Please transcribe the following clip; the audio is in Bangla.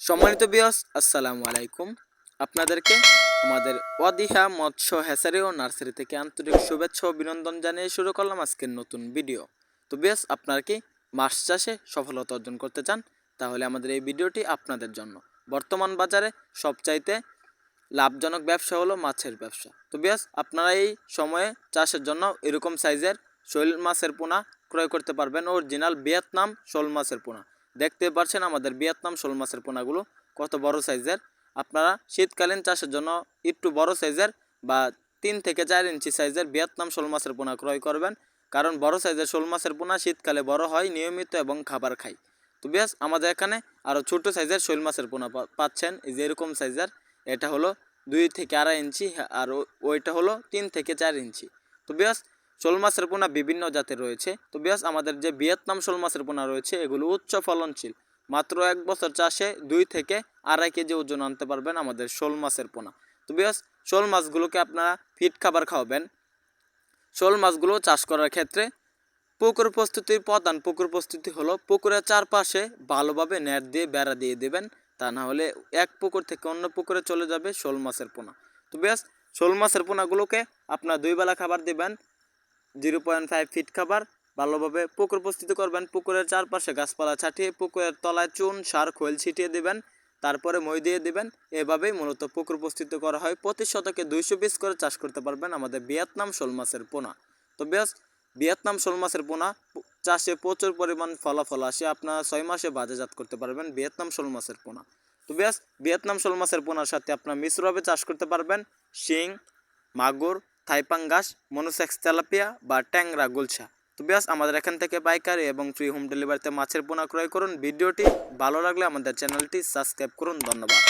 সম্মানিত বিয়স আসসালামু আলাইকুম। আপনাদেরকে আমাদের অদিহা মৎস্য হ্যাসারি ও নার্সারি থেকে আন্তরিক শুভেচ্ছা ও অভিনন্দন জানিয়ে শুরু করলাম আজকের নতুন ভিডিও তো বিয়স আপনার কি মাছ চাষে সফলতা অর্জন করতে চান? তাহলে আমাদের এই ভিডিওটি আপনাদের জন্য। বর্তমান বাজারে সবচাইতে লাভজনক ব্যবসা হলো মাছের ব্যবসা। তো বিয়াস আপনারা এই সময়ে চাষের জন্য এরকম সাইজের শৈল মাছের পোনা ক্রয় করতে পারবেন। অরিজিনাল ভিয়েতনাম শোল মাছের পোনা। দেখতে পারছেন আমাদের ভিয়েতনাম শোল মাছের পোনাগুলো কত বড় সাইজের। আপনারা শীতকালীন চাষের জন্য একটু বড় সাইজের বা তিন থেকে চার ইঞ্চি সাইজের ভিয়েতনাম শোল মাছের পোনা ক্রয় করবেন। কারণ বড় সাইজের শোল মাছের পোনা শীতকালে বড় হয়, নিয়মিত এবং খাবার খায় তো বেশ, আমাদের এখানে আরও ছোট সাইজের শোল মাছের পোনা পাচ্ছেন। এই যে এরকম সাইজের, এটা হলো দুই থেকে আড়াই ইঞ্চি, আর ওইটা হলো তিন থেকে চার ইঞ্চি। তো বেশ শোল মাছের পোনা বিভিন্ন জাতের রয়েছে। তো বেশ আমাদের যে ভিয়েতনাম শোল মাছের পোনা রয়েছে, এগুলো উচ্চ ফলনশীল। মাত্র এক বছর চাষে দুই থেকে আড়াই কেজি ওজন আনতে পারবেন আমাদের শোল মাছের পোনা। তো বেশ শোল মাছগুলোকে আপনারা ফিট খাবার খাওয়াবেন। শোল মাছগুলো চাষ করার ক্ষেত্রে পুকুর প্রস্তুতির প্রধান পুকুর প্রস্তুতি হলো পুকুরের চারপাশে ভালোভাবে নেট দিয়ে বেড়া দিয়ে দেবেন। তা না হলে এক পুকুর থেকে অন্য পুকুরে চলে যাবে শোল মাছের পোনা। তো বেশ শোল মাছের পোনাগুলোকে আপনার দুই বেলা খাবার দিবেন। জিরো পয়েন্ট ফাইভ ফিট খাবার, ভালোভাবে পুকুর প্রস্তুতি করবেন। পুকুরের চারপাশে গাছপালা ছাটিয়ে পুকুরের তলায় চুন, সার, খোল ছিটিয়ে দেবেন, তারপরে মই দিয়ে দেবেন। এভাবেই মূলত পুকুর প্রস্তুতি করা হয়। প্রতি শতকে দুইশো পিস করে চাষ করতে পারবেন আমাদের ভিয়েতনাম শোল মাছের পোনা। তো বেশ ভিয়েতনাম শোল মাছের পোনা চাষে প্রচুর পরিমাণ ফলাফল আসে। আপনারা ছয় মাসে বাজারজাত করতে পারবেন ভিয়েতনাম শোল মাছের পোনা। তো বেশ ভিয়েতনাম শোল মাছের পোনার সাথে আপনারা মিশ্রভাবে চাষ করতে পারবেন শিং, মাগুর থাইপাঙ্গাস মনোসেক্স তেলাপিয়া বা ট্যাংরা গুলছা তো ব্যাস, আমাদের এখান থেকে পাইকারি এবং ফ্রি হোম ডেলিভারিতে মাছের পোনা ক্রয় করুন। ভিডিওটি ভালো লাগলে আমাদের চ্যানেলটি সাবস্ক্রাইব করুন। ধন্যবাদ।